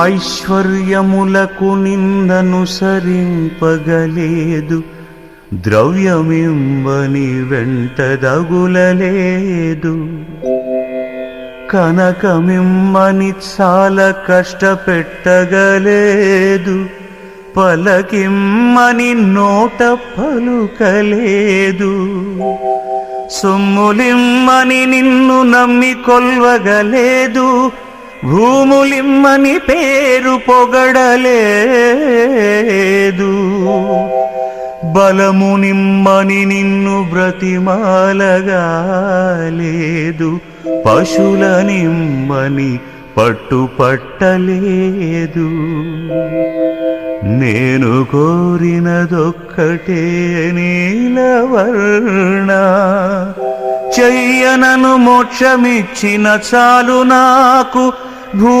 ఐశ్వర్యములకు నిందనుసరింపగలేదు ద్రవ్యమింబని వెంటదగులలేదు. కనకమిమ్మని చాలా కష్టపెట్టగలేదు పలకిమ్మని నోట పలుకలేదు. సొమ్ములిమ్మని నిన్ను నమ్మి కొల్వగలేదు భూములిమ్మని పేరు పొగడలేదు. బలము నిమ్మని నిన్ను బ్రతిమాలగాలేదు. పశుల నిమ్మని పట్టుపట్టలేదు. నేను కోరినదొక్కటే నీలవర్ణ చెయ్యనను మోక్షమిచ్చిన చాలు నాకు ভুল